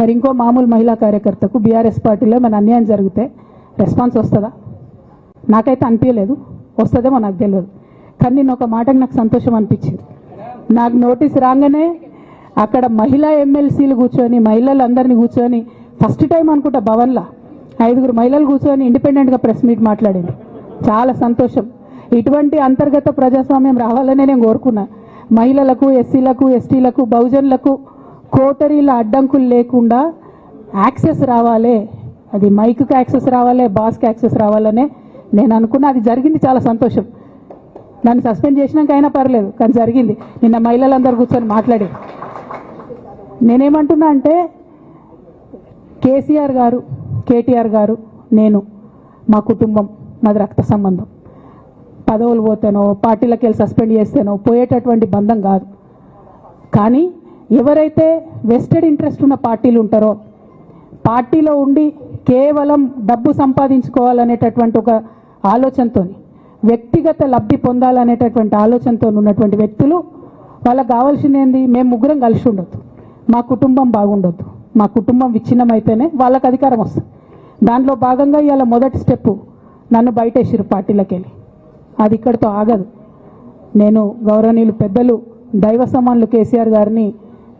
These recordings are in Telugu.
మరి ఇంకో మామూలు మహిళా కార్యకర్తకు బీఆర్ఎస్ పార్టీలో మన అన్యాయం జరిగితే రెస్పాన్స్ వస్తుందా? నాకైతే అనిపించలేదు వస్తుందేమో నాకు తెలియదు. కానీ నేను ఒక మాటకు నాకు సంతోషం అనిపించింది. నాకు నోటీస్ రాగానే అక్కడ మహిళా ఎమ్మెల్సీలు కూర్చొని మహిళలందరినీ కూర్చొని ఫస్ట్ టైం అనుకుంటా భవన్లో ఐదుగురు మహిళలు కూర్చొని ఇండిపెండెంట్గా ప్రెస్ మీట్ మాట్లాడింది. చాలా సంతోషం. ఇటువంటి అంతర్గత ప్రజాస్వామ్యం రావాలనే నేను కోరుకున్నా. మహిళలకు ఎస్సీలకు ఎస్టీలకు బహుజనులకు కోటరీల అడ్డంకులు లేకుండా యాక్సెస్ రావాలి. అది మైక్కి యాక్సెస్ రావాలి బాస్కి యాక్సెస్ రావాలనే నేను అనుకున్నా. అది జరిగింది చాలా సంతోషం. నన్ను సస్పెండ్ చేసినాక అయినా పర్లేదు కానీ జరిగింది. నిన్న మహిళలందరూ కూర్చొని మాట్లాడి నేనేమంటున్నా అంటే కేసీఆర్ గారు కేటీఆర్ గారు నేను మా కుటుంబం మాది రక్త సంబంధం. పదవులు పోతేనో పార్టీలకు వెళ్ళి సస్పెండ్ చేస్తేనో పోయేటటువంటి బంధం కాదు. కానీ ఎవరైతే వెస్టెడ్ ఇంట్రెస్ట్ ఉన్న పార్టీలు ఉంటారో పార్టీలో ఉండి కేవలం డబ్బు సంపాదించుకోవాలనేటటువంటి ఒక ఆలోచనతో వ్యక్తిగత లబ్ధి పొందాలనేటటువంటి ఆలోచనతో ఉన్నటువంటి వ్యక్తులు వాళ్ళకి కావాల్సింది ఏంది? మేము ముగ్గురం కలిసి ఉండొద్దు. మా కుటుంబం బాగుండొద్దు. మా కుటుంబం విచ్ఛిన్నమైతేనే వాళ్ళకి అధికారం వస్తుంది. దాంట్లో భాగంగా ఇవాళ మొదటి స్టెప్ నన్ను బయటేసిరు పార్టీలకు వెళ్ళి అది ఇక్కడితో ఆగదు. నేను గౌరవనీయులు పెద్దలు దైవ సమానులు కేసీఆర్ గారిని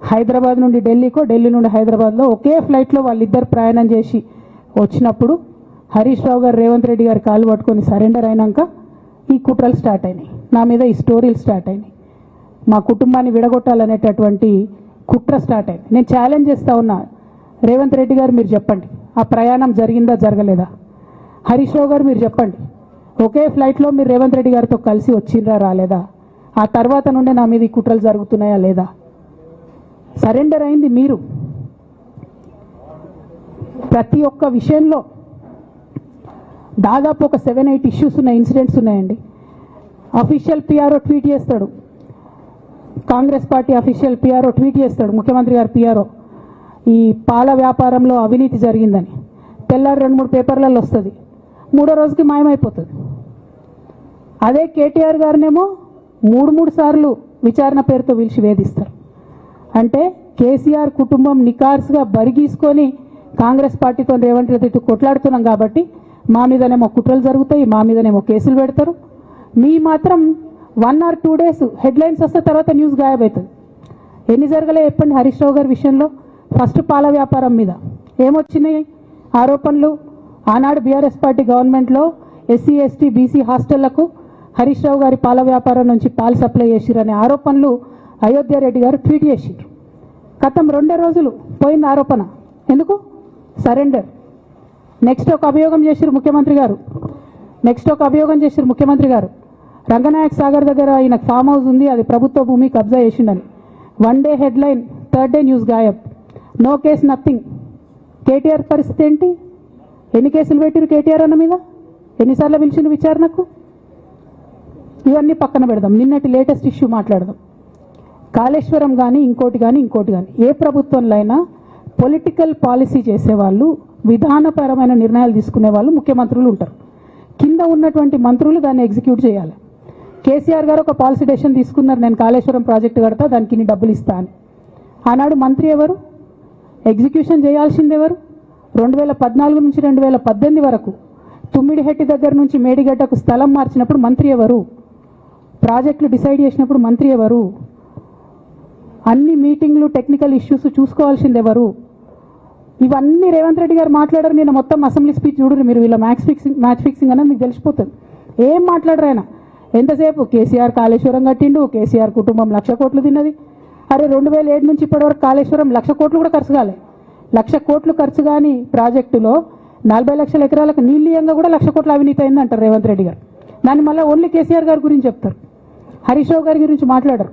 హైదరాబాద్ నుండి ఢిల్లీకో ఢిల్లీ నుండి హైదరాబాద్లో ఒకే ఫ్లైట్లో వాళ్ళిద్దరు ప్రయాణం చేసి వచ్చినప్పుడు హరీష్ రావు గారు రేవంత్ రెడ్డి గారు కాలు పట్టుకొని సరెండర్ అయినాక ఈ కుట్రలు స్టార్ట్ అయినాయి. నా మీద ఈ స్టోరీలు స్టార్ట్ అయినాయి. మా కుటుంబాన్ని విడగొట్టాలనేటటువంటి కుట్ర స్టార్ట్ అయింది నేను ఛాలెంజ్ చేస్తూ ఉన్నా. రేవంత్ రెడ్డి గారు మీరు చెప్పండి. ఆ ప్రయాణం జరిగిందా జరగలేదా? హరీష్ రావు గారు మీరు చెప్పండి. ఒకే ఫ్లైట్లో మీరు రేవంత్ రెడ్డి గారితో కలిసి వచ్చిండ్రా రాలేదా? ఆ తర్వాత నుండే నా మీద ఈ కుట్రలు జరుగుతున్నాయా లేదా? సరెండర్ అయింది మీరు. ప్రతి ఒక్క విషయంలో దాదాపు ఒక సెవెన్ ఎయిట్ ఇష్యూస్ ఉన్న ఇన్సిడెంట్స్ ఉన్నాయండి. అఫీషియల్ పిఆర్ఓ ట్వీట్ చేస్తాడు. Congress party official PRO tweet చేస్తాడు ముఖ్యమంత్రి గారు పిఆర్ఓ. ఈ పాల వ్యాపారంలో అవినీతి జరిగిందని. తెల్లారి రెండు మూడు పేపర్లలో వస్తుంది. మూడో రోజుకి మాయమైపోతుంది. అదే కేటీఆర్ గారినేమో మూడు మూడు సార్లు విచారణ పేరుతో పిలిచి వేధిస్తారు. అంటే కేసీఆర్ కుటుంబం నికార్స్గా బరిగీసుకొని కాంగ్రెస్ పార్టీతో రేవంత్ రెడ్డి కొట్లాడుతున్నాం కాబట్టి మా మీదనేమో కుట్రలు జరుగుతాయి మా మీదనేమో కేసులు పెడతారు. మీ మాత్రం one or two days headlines వస్తే తర్వాత న్యూస్ గాయబవుతుంది ఎన్ని జరగలే చెప్పండి హరీష్ రావు గారి విషయంలో? ఫస్ట్ పాల వ్యాపారం మీద. ఏమొచ్చినాయి? ఆరోపణలు? ఆనాడు బీఆర్ఎస్ పార్టీ గవర్నమెంట్లో ఎస్సీ ఎస్టీ బీసీ హాస్టళ్ళకు హరీష్ రావు గారి పాల వ్యాపారం నుంచి పాలు సప్లై చేసిరనే ఆరోపణలు అయోధ్యారెడ్డి గారు ట్వీట్ చేసిండ్రు. గతం రెండే రోజులు పోయింది ఆరోపణ. ఎందుకు? సరెండర్. నెక్స్ట్ ఒక అభియోగం చేసిరు ముఖ్యమంత్రి గారు. నెక్స్ట్ ఒక అభియోగం చేసిరు ముఖ్యమంత్రి గారు. రంగనాయక్ సాగర్ దగ్గర ఈయన ఫామ్ హౌస్ ఉంది అది ప్రభుత్వ భూమి కబ్జా చేసిండని. One day headline third day news గాయబ్. No case nothing KTR పరిస్థితి ఏంటి? ఎన్ని కేసులు పెట్టిరు కేటీఆర్ అన్న మీద? ఎన్నిసార్లు పిలిచిన విచారణకు? ఇవన్నీ పక్కన పెడదాం. నిన్నటి లేటెస్ట్ ఇష్యూ మాట్లాడదాం. కాళేశ్వరం కానీ ఇంకోటి కానీ ఇంకోటి కానీ ఏ ప్రభుత్వంలో అయినా పొలిటికల్ పాలసీ చేసేవాళ్ళు విధానపరమైన నిర్ణయాలు తీసుకునే వాళ్ళు ముఖ్యమంత్రులు ఉంటారు. కింద ఉన్నటువంటి మంత్రులు దాన్ని ఎగ్జిక్యూట్ చేయాలి. కేసీఆర్ గారు ఒక పాలసీ డెసిషన్ తీసుకున్నారు నేను కాళేశ్వరం ప్రాజెక్టు కడతా దానికి ఇన్ని డబ్బులు ఇస్తా అని. ఆనాడు మంత్రి ఎవరు? ఎగ్జిక్యూషన్ చేయాల్సింది ఎవరు? రెండు వేల పద్నాలుగు నుంచి రెండు వేల పద్దెనిమిది వరకు తుమ్మిడిహెట్టి దగ్గర నుంచి మేడిగడ్డకు స్థలం మార్చినప్పుడు మంత్రి ఎవరు? ప్రాజెక్టులు డిసైడ్ చేసినప్పుడు మంత్రి ఎవరు? అన్ని మీటింగ్లు టెక్నికల్ ఇష్యూస్ చూసుకోవాల్సింది ఎవరు? ఇవన్నీ రేవంత్ రెడ్డి గారు మాట్లాడారు నేను మొత్తం అసెంబ్లీ స్పీచ్ చూడరు మీరు వీళ్ళ మ్యాచ్ ఫిక్సింగ్ మ్యాచ్ ఫిక్సింగ్ అనేది మీకు తెలిసిపోతుంది. ఏం మాట్లాడరు ఆయన? ఎంతసేపు? కేసీఆర్ కాళేశ్వరం కట్టిండు కేసీఆర్ కుటుంబం లక్ష కోట్లు తిన్నది. అరే రెండు వేల ఏడు నుంచి ఇప్పటివరకు కాళేశ్వరం లక్ష కోట్లు కూడా ఖర్చు కాలే. లక్ష కోట్లు ఖర్చు కాని ప్రాజెక్టులో నలభై లక్షల ఎకరాలకు నీళ్ళీయంగా కూడా లక్ష కోట్ల అవినీతి అయిందంటారు రేవంత్ రెడ్డి గారు. దాన్ని మళ్ళీ ఓన్లీ కేసీఆర్ గారి గురించి చెప్తారు. హరీష్ రావు గారి గురించి మాట్లాడరు.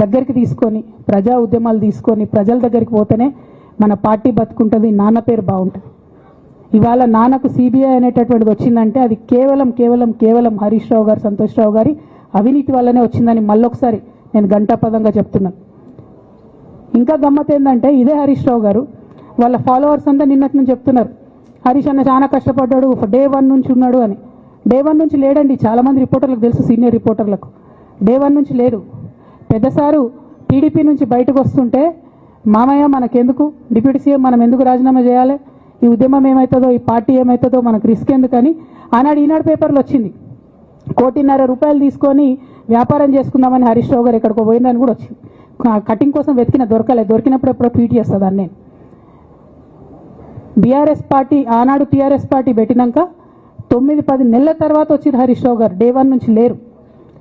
దగ్గరికి తీసుకొని ప్రజా ఉద్యమాలు తీసుకొని ప్రజల దగ్గరికి పోతేనే మన పార్టీ బతుకుంటుంది నాన్న పేరు బాగుంటుంది. ఇవాళ నాన్నకు సిబిఐ అనేటటువంటిది వచ్చిందంటే అది కేవలం కేవలం కేవలం హరీష్ రావు గారు సంతోష్ రావు గారి అవినీతి వల్లనే వచ్చిందని మళ్ళొకసారి నేను గంటాపదంగా చెప్తున్నాను. ఇంకా గమ్మత్ ఏంటంటే ఇదే హరీష్ రావు గారు వాళ్ళ ఫాలోవర్స్ అంతా నిన్నటి నుంచి చెప్తున్నారు. హరీష్ అన్న చాలా కష్టపడ్డాడు డే వన్ నుంచి ఉన్నాడు అని. డే వన్ నుంచి లేడండి చాలామంది రిపోర్టర్లకు తెలుసు సీనియర్ రిపోర్టర్లకు. డే వన్ నుంచి లేదు పెద్ద సారు టీడీపీ నుంచి బయటకు వస్తుంటే మామయ్య మనకెందుకు? డిప్యూటీ సీఎం మనం ఎందుకు రాజీనామా చేయాలి? ఈ ఉద్యమం ఏమవుతుందో ఈ పార్టీ ఏమవుతుందో మనకు రిస్క్ ఎందుకని ఆనాడు ఈనాడు పేపర్లో వచ్చింది. కోటిన్నర రూపాయలు తీసుకొని వ్యాపారం చేసుకుందామని హరీష్ రావు గారు ఎక్కడికో పోయిందని కూడా వచ్చింది. కటింగ్ కోసం వెతికిన దొరకలేదు దొరికినప్పుడు ఎప్పుడో ట్వీట్ చేస్తుందని నేను. బీఆర్ఎస్ పార్టీ ఆనాడు టీఆర్ఎస్ పార్టీ పెట్టినాక తొమ్మిది పది నెలల తర్వాత వచ్చిన హరీష్ రావు గారు. డే వన్ నుంచి లేరు.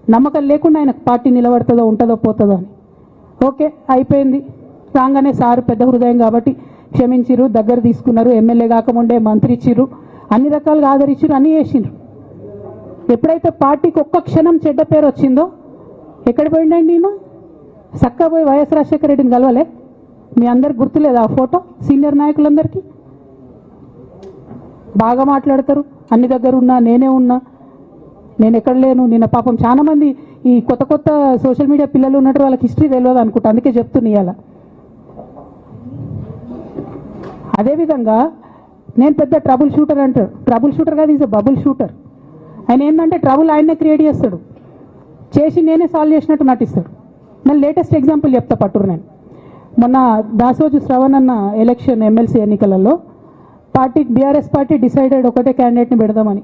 నమ్మకం లేకుండా ఆయనకు పార్టీ నిలబడుతుందో ఉంటుందో పోతుందో అని. ఓకే అయిపోయింది. రాగానే సారు పెద్ద హృదయం కాబట్టి క్షమించిరు దగ్గర తీసుకున్నారు ఎమ్మెల్యే కాకముందే మంత్రి ఇచ్చిర్రు అన్ని రకాలుగా ఆదరించారు అన్నీ చేసిండ్రు ఎప్పుడైతే పార్టీకి ఒక్క క్షణం చెడ్డ పేరు వచ్చిందో ఎక్కడ పోయిండండి నేను చక్కా పోయి వైఎస్ రాజశేఖర రెడ్డిని కలవలే? మీ అందరికి గుర్తులేదు ఆ ఫోటో? సీనియర్ నాయకులందరికీ? బాగా మాట్లాడతారు. అన్ని దగ్గర ఉన్నా నేనే ఉన్నా నేను ఎక్కడ లేను నిన్న పాపం చాలా మంది ఈ కొత్త కొత్త సోషల్ మీడియా పిల్లలు ఉన్నట్టు వాళ్ళకి హిస్టరీ తెలియదు అనుకుంటా అందుకే చెప్తున్నా ఇవాళ అదేవిధంగా నేను పెద్ద ట్రబుల్ షూటర్ అంటారు ట్రబుల్ షూటర్ కాదు ఈజ్ బబుల్ షూటర్ ఆయన ఏంటంటే ట్రబుల్ ఆయన్నే క్రియేట్ చేస్తాడు. చేసి నేనే సాల్వ్ చేసినట్టు నటిస్తాడు. నేను లేటెస్ట్ ఎగ్జాంపుల్ చెప్తా పట్టురు నేను. మొన్న దాసోజు శ్రవణ్ అన్న ఎలక్షన్ ఎమ్మెల్సీ ఎన్నికలలో పార్టీ బీఆర్ఎస్ పార్టీ డిసైడెడ్ ఒకటే క్యాండిడేట్ని పెడదామని.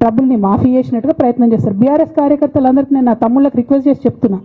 ట్రబుల్ని మాఫీ చేసినట్టుగా ప్రయత్నం చేస్తారు. బీఆర్ఎస్ కార్యకర్తలందరికీ నేను నా తమ్ముళ్ళకి రిక్వెస్ట్ చేసి చెప్తున్నా.